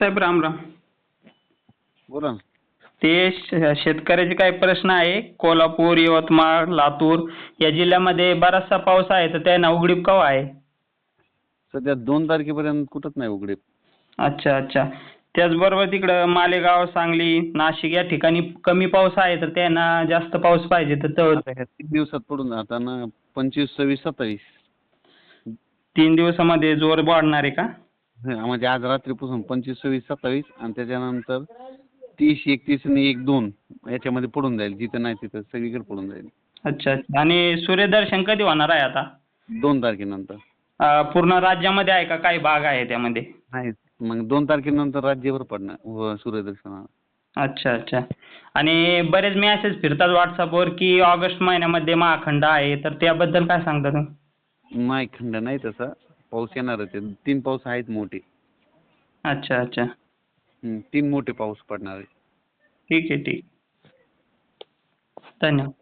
साहेब राम राम. बोला ते शेतकऱ्याचे काही प्रश्न आहे. कोल्हापूर यवतमाळ लातूर या जिल्ह्यामध्ये बराचसा पाऊस आहे. तर त्यांना उघडीप केव्हा आहे? सध्या दोन तारखेपर्यंत कुठंच नाही उघडे अच्छा अच्छा. त्याचबरोबर तिकडं मालेगाव सांगली नाशिक या ठिकाणी कमी पाऊस आहे. तर त्यांना जास्त पाऊस पाहिजे. तर तो आता ह्या तीन दिवसात पडून आता ना पंचवीस सव्वीस सत्तावीस. तीन दिवसामध्ये जोर वाढणार आहे का? हं, म्हणजे आज रात्रीपासून पंचवीस सव्वीस सत्तावीस आणि त्याच्यानंतर तीस एकतीस आणि एक दोन याच्यामध्ये पडून जाईल. जिथं नाही तिथं सगळीकडे पडून जाईल. अच्छा अच्छा. आणि सूर्यदर्शन कधी होणार आहे आता? दोन तारखेनंतर. अं, पूर्ण राज्यामध्ये आहे का? काही भाग आहे त्यामध्ये? नाही. मग दोन तारखेनंतर राज्यभर पडणार व सूर्यदर्शन अच्छा अच्छा. आणि बरेच मेसेज फिरतात व्हॉट्सअपवर की ऑगस्ट महिन्यामध्ये महाखंड आहे. तर त्याबद्दल काय सांगता तुम्ही? नाही खंड नाही तसा. पाऊस येणारच आहे. तीन पाऊस आहेत मोठे. अच्छा अच्छा. तीन मोठे पाऊस पडणार आहे. ठीक आहे ठीक. धन्यवाद.